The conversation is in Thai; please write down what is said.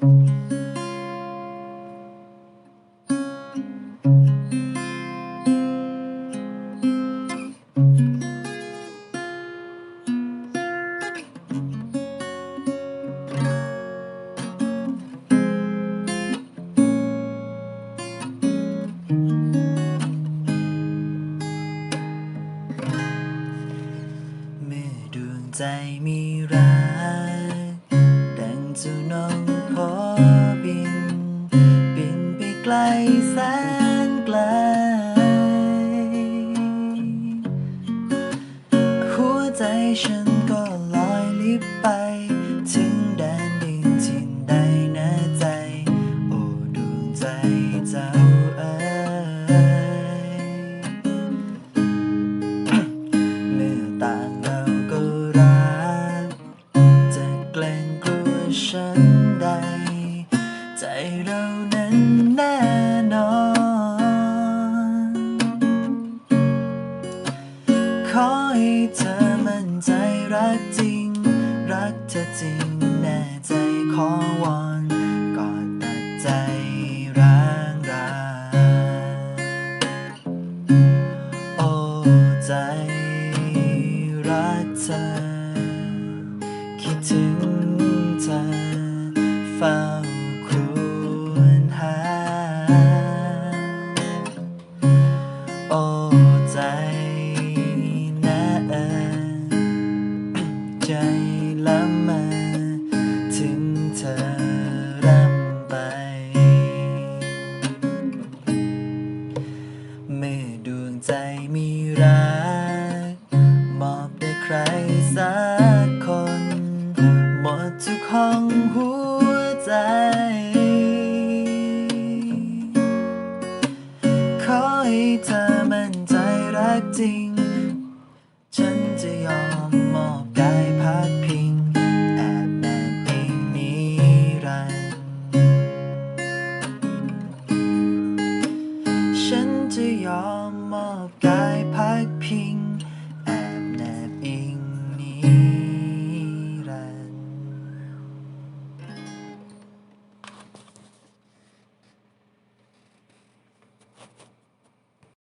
เมื่อดวงใจมีรัก ลแสนไกล หัวใจฉันก็ลอยลิบไป ถึงแดนดินที่ใดน่ใจ โอ้ดวงใจเจ้าเอ๋ยเมื่อต่าง นั้นแน่นอน ขอให้เธอมั่นใจรักจริง รักเธอจริงแน่ใจขอวอนก่อนตัดใจร้างราโอ้ใจรักเธอ คิดถึงเธอเฝ้า ละเมอถึงเธอรำไป เมื่อดวงใจมีรัก มอบให้ใครสักคน หมดทุกห้องหัวใจ ขอให้เธอมั่นใจรักจริง 要么改拍平。